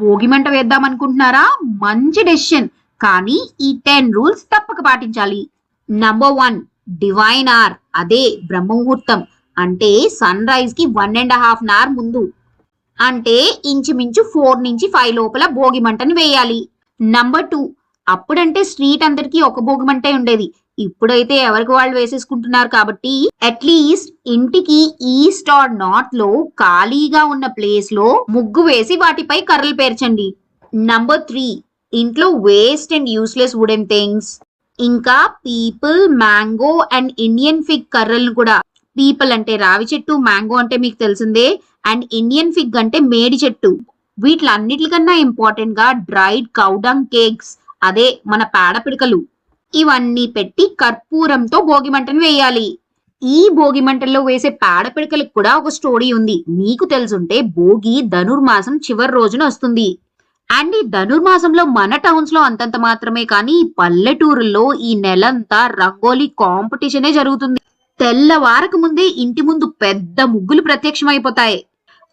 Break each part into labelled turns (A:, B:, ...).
A: భోగిమంట వేద్దాం అనుకుంటున్నారా మంచి డెసిషన్ కానీ ఈ టెన్ రూల్స్ తప్పక పాటించాలి. నంబర్ వన్ డివైన్ ఆర్ అదే బ్రహ్మముహూర్తం. అంటే sun రైజ్కి one and half an hour ముందు. అంటే ఇంచుమించు ఫోర్ నుంచి ఫైవ్ లోపల భోగి మంటను వేయాలి. నంబర్ టూ అప్పుడంటే స్ట్రీట్ అందరికీ ఒక భోగి మంటే ఉండేది. ఇప్పుడైతే ఎవరికి వాళ్ళు వేసేసుకుంటున్నారు కాబట్టి అట్లీస్ట్ ఇంటికి ఈస్ట్ ఆర్ నార్త్లో ఖాళీగా ఉన్న ప్లేస్లో ముగ్గు వేసి వాటిపై కర్రలు పేర్చండి. నంబర్ త్రీ ఇంట్లో waste and useless wooden things ఇంకా peepal mango and Indian fig కర్రలను కూడా. పీపుల్ అంటే రావి చెట్టు మ్యాంగో అంటే మీకు తెలిసిందే అండ్ ఇండియన్ ఫిగ్ అంటే మేడి చెట్టు. వీటిలన్నిటికన్నా ఇంపార్టెంట్గా డ్రైడ్ కౌడంగ్ కేక్స్ అదే మన పేడ పిడకలు. ఇవన్నీ పెట్టి కర్పూరంతో భోగి మంటను వేయాలి. ఈ భోగి మంటల్లో వేసే పేడపిడకలకు కూడా ఒక స్టోరీ ఉంది. మీకు తెలుసుంటే భోగి ధనుర్మాసం చివరి రోజున వస్తుంది. అండ్ ఈ ధనుర్మాసంలో మన టౌన్స్లో అంతంత మాత్రమే కానీ ఈ పల్లెటూరుల్లో ఈ నెలంతా రంగోలీ కాంపిటీషనే జరుగుతుంది. తెల్లవారకు ముందే ఇంటి ముందు పెద్ద ముగ్గులు ప్రత్యక్షమైపోతాయి.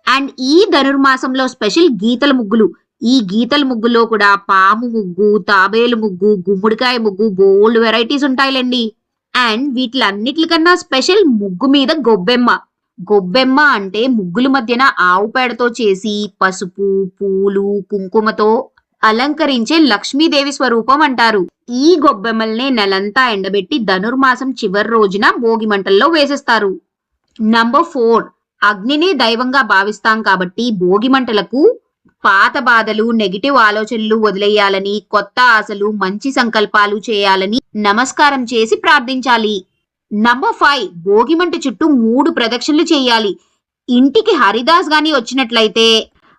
A: అండ్ ఈ ధనుర్మాసంలో స్పెషల్ గీతల ముగ్గులు ఈ గీతల ముగ్గులో కూడా పాము ముగ్గు తాబేలు ముగ్గు గుమ్మడికాయ ముగ్గు బోల్డ్ వెరైటీస్ ఉంటాయిలండి. అండ్ వీటిలన్నిటికన్నా స్పెషల్ ముగ్గు మీద గొబ్బెమ్మ. గొబ్బెమ్మ అంటే ముగ్గుల మధ్యన ఆవు పేడతో చేసి పసుపు పూలు కుంకుమతో అలంకరించే లక్ష్మీదేవి స్వరూపం అంటారు. ఈ గొబ్బెమ్మల్నే నెలంతా ఎండబెట్టి ధనుర్మాసం చివరి రోజున భోగి మంటల్లో వేసేస్తారు. నంబర్ ఫోర్ అగ్నిని దైవంగా భావిస్తాం కాబట్టి భోగి మంటలకు పాత బాధలు నెగిటివ్ ఆలోచనలు వదిలేయాలని కొత్త ఆశలు మంచి సంకల్పాలు చేయాలని నమస్కారం చేసి ప్రార్థించాలి. నంబర్ ఫైవ్ భోగిమంట చుట్టూ మూడు ప్రదక్షిణలు చేయాలి. ఇంటికి హరిదాస్ గాని వచ్చినట్లయితే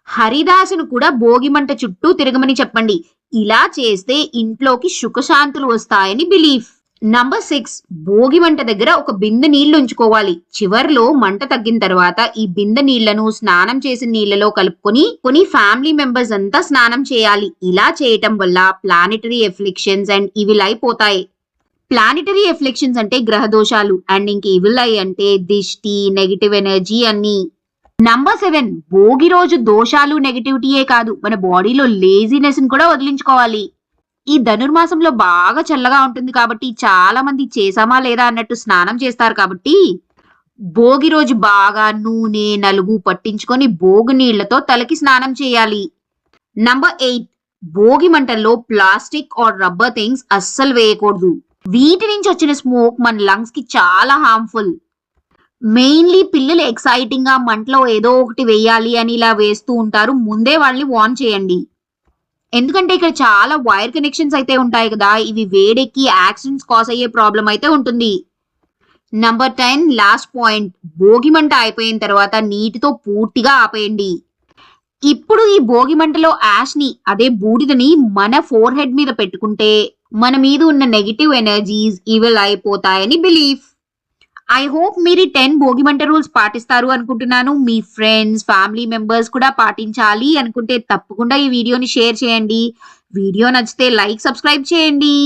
A: హరిదాసును కూడా భోగిమంట చుట్టూ తిరగమని చెప్పండి. ఇలా చేస్తే ఇంట్లోకి సుఖశాంతులు వస్తాయని బిలీఫ్ నంబర్ సిక్స్ భోగి మంట దగ్గర ఒక బిందె నీళ్ళు ఉంచుకోవాలి. చివర్లో మంట తగ్గిన తర్వాత ఈ బిందె నీళ్ళను స్నానం చేసిన నీళ్ళలో కలుపుకొని కొన్ని ఫ్యామిలీ మెంబర్స్ అంతా స్నానం చేయాలి. ఇలా చేయటం వల్ల ప్లానెటరీ ఎఫ్లిక్షన్స్ అండ్ ఇవిల్ అయిపోతాయి. ప్లానెటరీ ఎఫ్లిక్షన్స్ అంటే గ్రహ దోషాలు అండ్ ఇంక ఇవిల్ అయి అంటే దిష్టి నెగిటివ్ ఎనర్జీ అన్ని. నంబర్ సెవెన్ భోగి రోజు దోషాలు నెగిటివిటీయే కాదు. మన బాడీలో లేజినెస్ కూడా వదిలించుకోవాలి. ఈ ధనుర్మాసంలో బాగా చల్లగా ఉంటుంది కాబట్టి చాలా మంది చేసామా లేదా అన్నట్టు స్నానం చేస్తారు కాబట్టి భోగి రోజు బాగా నూనె నలుగు పట్టించుకొని భోగి నీళ్ళతో తలకి స్నానం చేయాలి. నంబర్ ఎయిట్ భోగి మంటల్లో ప్లాస్టిక్ ఆర్ రబ్బర్ థింగ్స్ అస్సలు వేయకూడదు. వీటి నుంచి వచ్చిన స్మోక్ మన లంగ్స్కి చాలా హార్మ్ఫుల్ మెయిన్లీ పిల్లలు ఎక్సైటింగ్గా మంటలో ఏదో ఒకటి వేయాలి అని ఇలా వేస్తూ ఉంటారు. ముందే వాళ్ళని వార్న్ చేయండి. ఎందుకంటే ఇక్కడ చాలా వైర్ కనెక్షన్స్ అయితే ఉంటాయి కదా. ఇవి వేడెక్కి యాక్సిడెంట్స్ కాస్ అయ్యే ప్రాబ్లం అయితే ఉంటుంది. Number ten last point Bhogi మంట అయిపోయిన తర్వాత నీటితో పూర్తిగా ఆపేయండి. ఇప్పుడు ఈ భోగి మంటలో యాష్ని అదే బూడిదని మన ఫోర్ హెడ్ మీద పెట్టుకుంటే మన మీద ఉన్న నెగిటివ్ ఎనర్జీస్ ఇవల్ అయిపోతాయని బిలీఫ్ ఐ హోప్ మీరు టెన్ భోగి మంట రూల్స్ పాటిస్తారు అనుకుంటున్నాను. మీ ఫ్రెండ్స్ ఫ్యామిలీ మెంబర్స్ కూడా పాటించాలి అనుకుంటే తప్పకుండా ఈ వీడియోని షేర్ చేయండి. వీడియో నచ్చితే లైక్ సబ్స్క్రైబ్ చేయండి.